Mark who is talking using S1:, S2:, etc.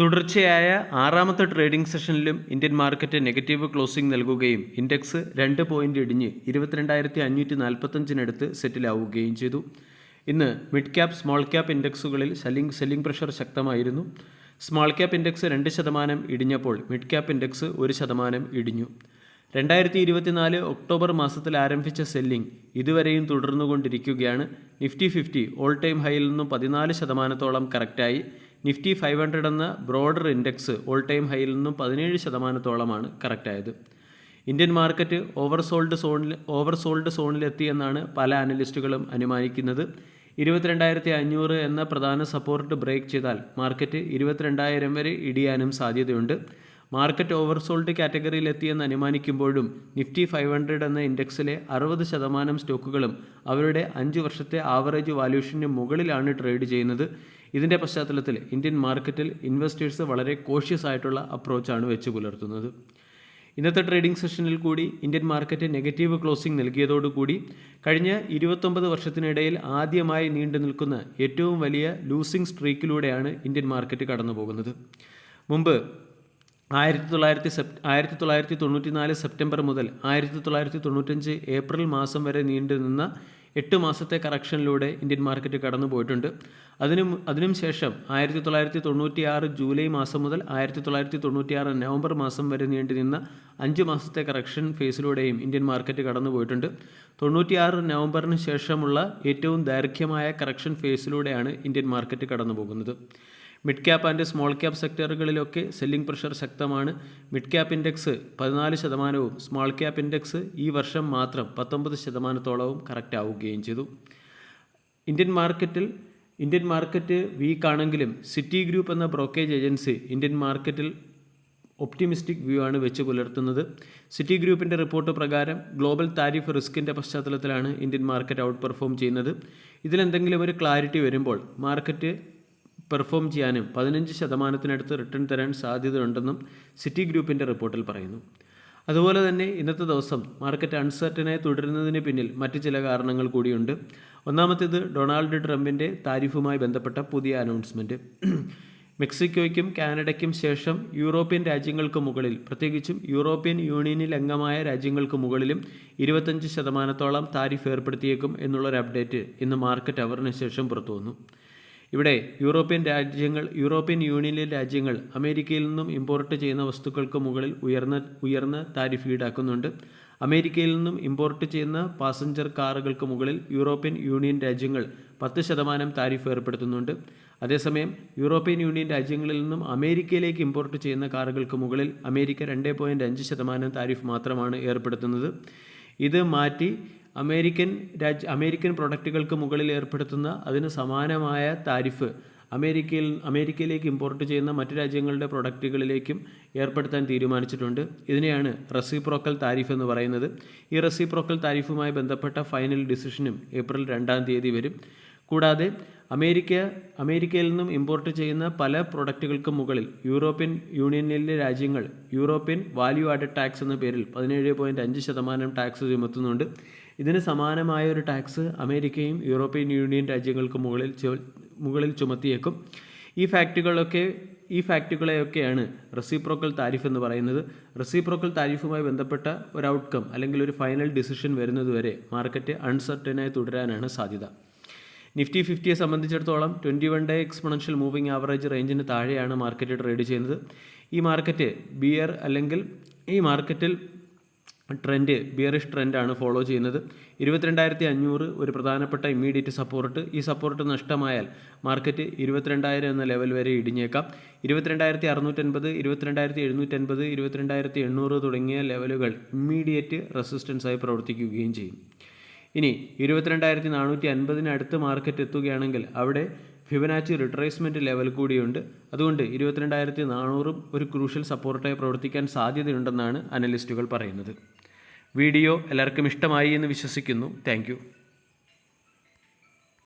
S1: തുടർച്ചയായ ആറാമത്തെ ട്രേഡിംഗ് സെഷനിലും ഇന്ത്യൻ മാർക്കറ്റ് നെഗറ്റീവ് ക്ലോസിംഗ് നൽകുകയും ഇൻഡെക്സ് രണ്ട് പോയിന്റ് ഇടിഞ്ഞ് ഇരുപത്തിരണ്ടായിരത്തി അഞ്ഞൂറ്റി നാൽപ്പത്തഞ്ചിനടുത്ത് സെറ്റിലാവുകയും ചെയ്തു. ഇന്ന് മിഡ് ക്യാപ് സ്മോൾ ക്യാപ് ഇൻഡെക്സുകളിൽ സെല്ലിംഗ് സെല്ലിംഗ് പ്രഷർ ശക്തമായിരുന്നു. സ്മോൾ ക്യാപ് ഇൻഡെക്സ് രണ്ട് ശതമാനം ഇടിഞ്ഞപ്പോൾ മിഡ് ക്യാപ് ഇൻഡെക്സ് ഒരു ശതമാനം ഇടിഞ്ഞു. രണ്ടായിരത്തി ഇരുപത്തിനാല് ഒക്ടോബർ മാസത്തിൽ ആരംഭിച്ച സെല്ലിംഗ് ഇതുവരെയും തുടർന്നുകൊണ്ടിരിക്കുകയാണ്. നിഫ്റ്റി ഫിഫ്റ്റി ഓൾ ടൈം ഹൈയിൽ നിന്നും പതിനാല് ശതമാനത്തോളം കറക്റ്റായി നിഫ്റ്റി ഫൈവ് ഹൺഡ്രഡ് എന്ന ബ്രോഡർ ഇൻഡെക്സ് ഓൾ ടൈം ഹൈയിൽ നിന്നും പതിനേഴ് ശതമാനത്തോളമാണ് കറക്റ്റായത് ഇന്ത്യൻ മാർക്കറ്റ് ഓവർ സോൾഡ് സോണിൽ ഓവർ സോൾഡ് സോണിലെത്തിയെന്നാണ് പല അനലിസ്റ്റുകളും അനുമാനിക്കുന്നത്. ഇരുപത്തിരണ്ടായിരത്തി അഞ്ഞൂറ് എന്ന പ്രധാന സപ്പോർട്ട് ബ്രേക്ക് ചെയ്താൽ മാർക്കറ്റ് ഇരുപത്തിരണ്ടായിരം വരെ ഇടിയാനും സാധ്യതയുണ്ട്. മാർക്കറ്റ് ഓവർസോൾഡ് കാറ്റഗറിയിൽ എത്തിയെന്ന് അനുമാനിക്കുമ്പോഴും നിഫ്റ്റി ഫൈവ് ഹൺഡ്രഡ് എന്ന ഇൻഡെക്സിലെ അറുപത് ശതമാനം സ്റ്റോക്കുകളും അവരുടെ അഞ്ച് വർഷത്തെ ആവറേജ് വാല്യൂഷന് മുകളിലാണ് ട്രേഡ് ചെയ്യുന്നത്. ഇതിന്റെ പശ്ചാത്തലത്തിൽ ഇന്ത്യൻ മാർക്കറ്റിൽ ഇൻവെസ്റ്റേഴ്സ് വളരെ കോഷ്യസ് ആയിട്ടുള്ള അപ്രോച്ചാണ് വെച്ച് പുലർത്തുന്നത്. ഇന്നത്തെ ട്രേഡിംഗ് സെഷനിൽ കൂടി ഇന്ത്യൻ മാർക്കറ്റ് നെഗറ്റീവ് ക്ലോസിംഗ് നൽകിയതോടുകൂടി കഴിഞ്ഞ ഇരുപത്തൊമ്പത് വർഷത്തിനിടയിൽ ആദ്യമായി നീണ്ടു നിൽക്കുന്ന ഏറ്റവും വലിയ ലൂസിംഗ് സ്ട്രീക്കിലൂടെയാണ് ഇന്ത്യൻ മാർക്കറ്റ് കടന്നു പോകുന്നത് മുമ്പ് ആയിരത്തി തൊള്ളായിരത്തി സെപ് ആയിരത്തി തൊള്ളായിരത്തി തൊണ്ണൂറ്റി നാല് സെപ്റ്റംബർ മുതൽ ആയിരത്തി തൊള്ളായിരത്തി തൊണ്ണൂറ്റഞ്ച് ഏപ്രിൽ മാസം വരെ നീണ്ടു നിന്ന എട്ട് മാസത്തെ കറക്ഷനിലൂടെ ഇന്ത്യൻ മാർക്കറ്റ് കടന്നു പോയിട്ടുണ്ട്. അതിനും അതിനും ശേഷം ആയിരത്തി തൊള്ളായിരത്തി തൊണ്ണൂറ്റി ആറ് ജൂലൈ മാസം മുതൽ ആയിരത്തി തൊള്ളായിരത്തി തൊണ്ണൂറ്റി ആറ് നവംബർ മാസം വരെ നീണ്ടു നിന്ന അഞ്ച് മാസത്തെ കറക്ഷൻ ഫേസിലൂടെയും ഇന്ത്യൻ മാർക്കറ്റ് കടന്നു പോയിട്ടുണ്ട്. തൊണ്ണൂറ്റിയാറ് നവംബറിന് ശേഷമുള്ള ഏറ്റവും ദൈർഘ്യമായ കറക്ഷൻ ഫേസിലൂടെയാണ് ഇന്ത്യൻ മാർക്കറ്റ് കടന്നു പോകുന്നത്. Mid cap and small cap സെക്ടറുകളിലൊക്കെ selling pressure ശക്തമാണ്. മിഡ് ക്യാപ്പ് ഇൻഡെക്സ് പതിനാല് ശതമാനവും സ്മോൾ ക്യാപ്പ് ഇൻഡെക്സ് ഈ വർഷം മാത്രം പത്തൊമ്പത് ശതമാനത്തോളവും കറക്റ്റ് ആവുകയും ചെയ്തു. ഇന്ത്യൻ മാർക്കറ്റിൽ ഇന്ത്യൻ മാർക്കറ്റ് വീക്കാണെങ്കിലും സിറ്റി ഗ്രൂപ്പ് എന്ന ബ്രോക്കേജ് ഏജൻസി ഇന്ത്യൻ മാർക്കറ്റിൽ ഒപ്റ്റിമിസ്റ്റിക് വ്യൂ ആണ് വെച്ച് പുലർത്തുന്നത്. സിറ്റി ഗ്രൂപ്പിന്റെ റിപ്പോർട്ട് പ്രകാരം ഗ്ലോബൽ താരിഫ് റിസ്കിന്റെ പശ്ചാത്തലത്തിലാണ് ഇന്ത്യൻ മാർക്കറ്റ് ഔട്ട് പെർഫോം ചെയ്യുന്നത്. ഇതിലെന്തെങ്കിലും ഒരു ക്ലാരിറ്റി വരുമ്പോൾ മാർക്കറ്റ് പെർഫോം ചെയ്യാനും പതിനഞ്ച് ശതമാനത്തിനടുത്ത് റിട്ടേൺ തരാൻ സാധ്യതയുണ്ടെന്നും സിറ്റി ഗ്രൂപ്പിന്റെ റിപ്പോർട്ടിൽ പറയുന്നു. അതുപോലെ തന്നെ ഇന്നത്തെ ദിവസം മാർക്കറ്റ് അൺസർട്ടനായി തുടരുന്നതിന് പിന്നിൽ മറ്റ് ചില കാരണങ്ങൾ കൂടിയുണ്ട്. ഒന്നാമത്തേത് ഡൊണാൾഡ് ട്രംപിന്റെ താരിഫുമായി ബന്ധപ്പെട്ട പുതിയ അനൗൺസ്മെന്റ് മെക്സിക്കോയ്ക്കും കാനഡയ്ക്കും ശേഷം യൂറോപ്യൻ രാജ്യങ്ങൾക്ക് മുകളിൽ പ്രത്യേകിച്ചും യൂറോപ്യൻ യൂണിയനിൽ അംഗമായ രാജ്യങ്ങൾക്ക് മുകളിലും ഇരുപത്തഞ്ച് ശതമാനത്തോളം താരിഫ് ഏർപ്പെടുത്തിയേക്കും എന്നുള്ളൊരു അപ്ഡേറ്റ് ഇന്ന് മാർക്കറ്റ് അവറിന് ശേഷം പുറത്തു വന്നു ഇവിടെ യൂറോപ്യൻ രാജ്യങ്ങൾ യൂറോപ്യൻ യൂണിയനിലെ രാജ്യങ്ങൾ അമേരിക്കയിൽ നിന്നും ഇമ്പോർട്ട് ചെയ്യുന്ന വസ്തുക്കൾക്ക് മുകളിൽ ഉയർന്ന ഉയർന്ന താരിഫ് ഈടാക്കുന്നുണ്ട്. അമേരിക്കയിൽ നിന്നും ഇമ്പോർട്ട് ചെയ്യുന്ന പാസഞ്ചർ കാറുകൾക്ക് മുകളിൽ യൂറോപ്യൻ യൂണിയൻ രാജ്യങ്ങൾ പത്ത് ശതമാനം താരിഫ് ഏർപ്പെടുത്തുന്നുണ്ട്. അതേസമയം യൂറോപ്യൻ യൂണിയൻ രാജ്യങ്ങളിൽ നിന്നും അമേരിക്കയിലേക്ക് ഇമ്പോർട്ട് ചെയ്യുന്ന കാറുകൾക്ക് മുകളിൽ അമേരിക്ക രണ്ട് പോയിന്റ് അഞ്ച് ശതമാനം താരിഫ് മാത്രമാണ് ഏർപ്പെടുത്തുന്നത്. ഇത് മാറ്റി അമേരിക്കൻ രാജ്യ അമേരിക്കൻ പ്രൊഡക്റ്റുകൾക്ക് മുകളിൽ ഏർപ്പെടുത്തുന്ന അതിന് സമാനമായ താരിഫ് അമേരിക്കയിൽ അമേരിക്കയിലേക്ക് ഇമ്പോർട്ട് ചെയ്യുന്ന മറ്റു രാജ്യങ്ങളുടെ പ്രൊഡക്റ്റുകളിലേക്കും ഏർപ്പെടുത്താൻ തീരുമാനിച്ചിട്ടുണ്ട്. ഇതിനെയാണ് റെസിപ്രോക്കൽ താരിഫ് എന്ന് പറയുന്നത്. ഈ റെസിപ്രോക്കൽ താരിഫുമായി ബന്ധപ്പെട്ട ഫൈനൽ ഡിസിഷനും ഏപ്രിൽ രണ്ടാം തീയതി വരും. കൂടാതെ അമേരിക്ക അമേരിക്കയിൽ നിന്നും ഇമ്പോർട്ട് ചെയ്യുന്ന പല പ്രൊഡക്റ്റുകൾക്ക് മുകളിൽ യൂറോപ്യൻ യൂണിയനിലെ രാജ്യങ്ങൾ യൂറോപ്യൻ വാല്യൂ ആഡഡ് ടാക്സ് എന്ന പേരിൽ പതിനേഴ് പോയിന്റ് അഞ്ച് ശതമാനം ടാക്സ് ചുമത്തുന്നുണ്ട്. ഇതിന് സമാനമായ ഒരു ടാക്സ് അമേരിക്കയും യൂറോപ്യൻ യൂണിയൻ രാജ്യങ്ങൾക്ക് മുകളിൽ മുകളിൽ ചുമത്തിയേക്കും. ഈ ഫാക്റ്റുകളൊക്കെ ഈ ഫാക്റ്റുകളെയൊക്കെയാണ് റെസിപ്രോക്കൽ താരിഫ് എന്ന് പറയുന്നത്. റെസിപ്രോക്കൽ താരിഫുമായി ബന്ധപ്പെട്ട ഒരു ഔട്ട്കം അല്ലെങ്കിൽ ഒരു ഫൈനൽ ഡിസിഷൻ വരുന്നതുവരെ മാർക്കറ്റ് അൺസർട്ടനായി തുടരാനാണ് സാധ്യത. നിഫ്റ്റി ഫിഫ്റ്റിയെ സംബന്ധിച്ചിടത്തോളം twenty one day exponential moving average റേഞ്ചിന് താഴെയാണ് മാർക്കറ്റ് ട്രേഡ് ചെയ്യുന്നത്. ഈ മാർക്കറ്റ് ബിയർ അല്ലെങ്കിൽ ഈ മാർക്കറ്റിൽ ട്രെൻഡ് ബിയറിഷ് ട്രെൻഡാണ് ഫോളോ ചെയ്യുന്നത്. ഇരുപത്തിരണ്ടായിരത്തി അഞ്ഞൂറ് ഒരു പ്രധാനപ്പെട്ട ഇമ്മീഡിയറ്റ് സപ്പോർട്ട് ഈ സപ്പോർട്ട് നഷ്ടമായാൽ മാർക്കറ്റ് ഇരുപത്തിരണ്ടായിരം എന്ന ലെവൽ വരെ ഇടിഞ്ഞേക്കാം. ഇരുപത്തിരണ്ടായിരത്തി അറുന്നൂറ്റൻപത് ഇരുപത്തിരണ്ടായിരത്തി എഴുന്നൂറ്റൻപത് ഇരുപത്തിരണ്ടായിരത്തി എണ്ണൂറ് തുടങ്ങിയ ലെവലുകൾ ഇമ്മീഡിയറ്റ് റെസിസ്റ്റൻസായി പ്രവർത്തിക്കുകയും ചെയ്യും. ഇനി ഇരുപത്തിരണ്ടായിരത്തി നാനൂറ്റി അൻപതിനടുത്ത് മാർക്കറ്റ് എത്തുകയാണെങ്കിൽ അവിടെ ഫിബനാച്ചി റിട്രേസ്മെന്റ് ലെവൽ കൂടിയുണ്ട്. അതുകൊണ്ട് ഇരുപത്തിരണ്ടായിരത്തി നാനൂറും ഒരു ക്രൂഷ്യൽ സപ്പോർട്ടായി പ്രവർത്തിക്കാൻ സാധ്യതയുണ്ടെന്നാണ് അനലിസ്റ്റുകൾ പറയുന്നത്. വീഡിയോ എല്ലാവർക്കും ഇഷ്ടമായി എന്ന് വിശ്വസിക്കുന്നു. താങ്ക്